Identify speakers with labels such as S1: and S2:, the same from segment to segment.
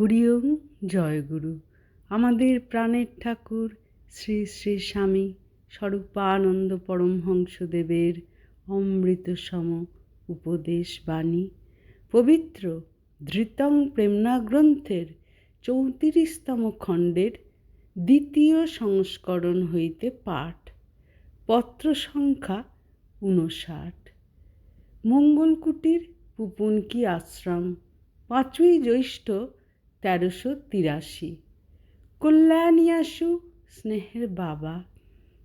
S1: হরিওম জয়গুরু আমাদের প্রাণের ঠাকুর শ্রী শ্রী স্বামী স্বরূপানন্দ পরমহংসদেবের অমৃত সম উপদেশ বাণী। পবিত্র ধৃতং প্রেমনা গ্রন্থের চৌত্রিশতম খণ্ডের দ্বিতীয় সংস্করণ হইতে পাঠ। পত্র সংখ্যা ঊনষাট। মঙ্গলকুটির পুপুনকি আশ্রম? পাঁচই জ্যৈষ্ঠ তেরোশো তিরাশি। কল্যাণিয়াসু স্নেহের বাবা,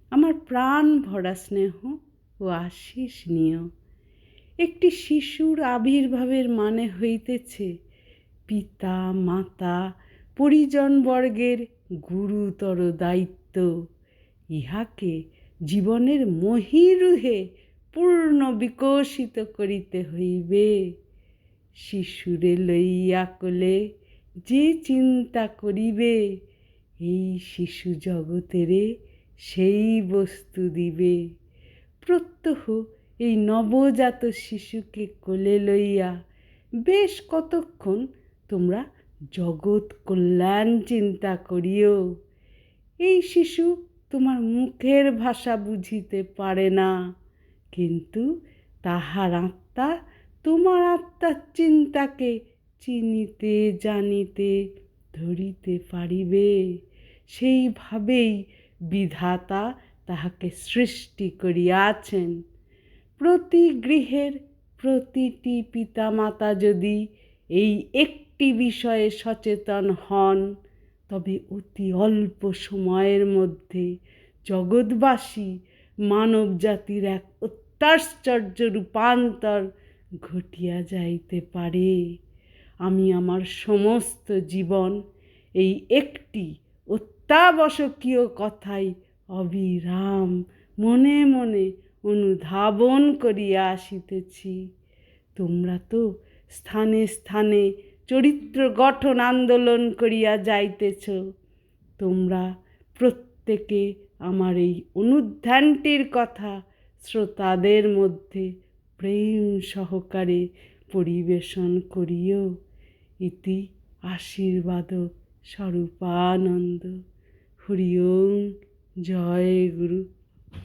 S1: আমার প্রাণ ভরা স্নেহ ও আশিস নিয় একটি শিশুর আবির্ভাবের মানে হইতেছে পিতা, মাতা পরিজনবর্গের গুরুতর দায়িত্ব। ইহাকে জীবনের মহিরুহে পূর্ণ বিকশিত করিতে হইবে। শিশুরে লইয়া কোলে যে চিন্তা করিবে, এই শিশু জগতেরে সেই বস্তু দিবে। প্রত্যহ এই নবজাত শিশুকে কোলে লইয়া বেশ কতক্ষণ তোমরা জগৎ কল্যাণ চিন্তা করিও। এই শিশু তোমার মুখের ভাষা বুঝিতে পারে না, কিন্তু তাহার আত্মা তোমার আত্মার চিন্তাকে চিনিতে, জানিতে, ধরিতে পারিবে। সেইভাবেই বিধাতা তাহাকে সৃষ্টি করিয়াছেন। প্রতি গৃহের প্রতিটি পিতামাতা যদি এই একটি বিষয়ে সচেতন হন, তবে অতি অল্প সময়ের মধ্যে জগৎবাসী মানব জাতির এক অত্যাশ্চর্য রূপান্তর ঘটিয়া যাইতে পারে। আমি আমার সমস্ত জীবন এই একটি অত্যাবশ্যকীয় কথাই অবিরাম মনে মনে অনুধাবন করিয়া আসিতেছি। তোমরা তো স্থানে স্থানে চরিত্র গঠন আন্দোলন করিয়া যাইতেছ। তোমরা প্রত্যেকে আমার এই অনুধ্যানটির কথা শ্রোতাদের মধ্যে প্রেম সহকারে পরিবেশন করিও। ইতি আশীর্বাদ স্বরূপানন্দ। হরি ওম জয় গুরু।